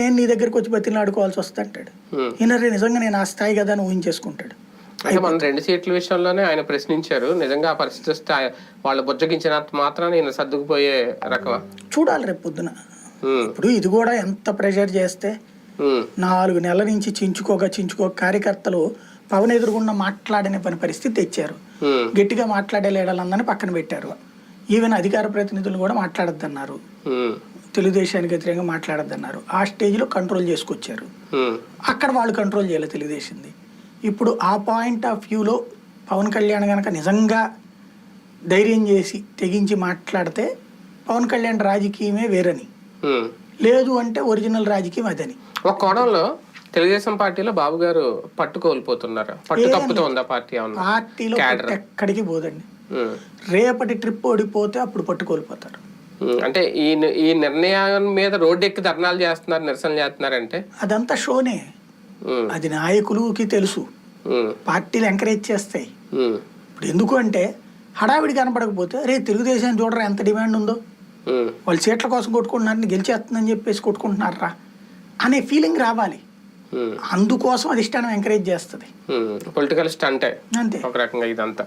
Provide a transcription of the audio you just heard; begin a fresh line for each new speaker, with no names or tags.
నేను నీ దగ్గరికి వచ్చి బతిలాడుకోవాల్సి వస్తా అంటాడు. ఈయన నిజంగా నేను ఆ స్థాయి కదా అని ఊహించేసుకుంటాడు.
అంటే మన రెండు సీట్ల విషయంలోనే ఆయన ప్రశ్నించారు నిజంగా ఆ పరిస్థితి వస్తే వాళ్ళు బుజ్జగించినంత మాత్రాన ఈయన సర్దుకుపోయే రకమా?
చూడాలి రేపు పొద్దున. ఇప్పుడు ఇది కూడా ఎంత ప్రెషర్ చేస్తే నాలుగు నెలల నుంచి చించుకోగా చించుకోక కార్యకర్తలు పవన్ ఎదురుగుండా మాట్లాడని పని పరిస్థితి తెచ్చారు. గట్టిగా మాట్లాడే లీడర్లందరినీ పక్కన పెట్టారు. ఈవెన్ అధికార ప్రతినిధులు కూడా మాట్లాడొద్దన్నారు. తెలుగుదేశానికి వ్యతిరేకంగా మాట్లాడొద్దన్నారు. ఆ స్టేజ్లో కంట్రోల్ చేసుకొచ్చారు. అక్కడ వాళ్ళు కంట్రోల్ చేయాలి తెలుగుదేశంది. ఇప్పుడు ఆ పాయింట్ ఆఫ్ వ్యూలో పవన్ కళ్యాణ్ కనుక నిజంగా ధైర్యం చేసి తెగించి మాట్లాడితే పవన్ కళ్యాణ్ రాజకీయమే వేరని. లేదు అంటే ఒరిజినల్ రాజకీయం అదని.
ఒక కోణంలో తెలుగుదేశం పార్టీలో బాబు గారు పట్టు కోల్పోతున్నారు? పట్టు పార్టీ
పార్టీలో ఎక్కడికి పోదండి. రేపటి ట్రిప్ ఓడిపోతే అప్పుడు పట్టుకోల్పోతారు.
అంటే ఈ ఈ నిర్ణయం మీద రోడ్డు ఎక్కి ధర్నాలు చేస్తున్నారు నిరసన చేస్తున్నారంటే?
అదంతా షోనే. అది నాయకులకి తెలుసు. పార్టీలు ఎంకరేజ్ చేస్తాయి. ఇప్పుడు ఎందుకు అంటే హడావిడి కనపడకపోతే రే తెలుగుదేశం చూడరా ఎంత డిమాండ్ ఉందో? వాళ్ళు సీట్ల కోసం కొట్టుకుంటున్నారని గెలిచేస్తుందని చెప్పేసి కొట్టుకుంటున్నారా? అనే ఫీలింగ్ రావాలి. అందుకోసం అధిష్టానం ఎంకరేజ్ చేస్తుంది.
పొలిటికల్ స్టంటే.
అంతే.
ఒక రకంగా ఇదంతా.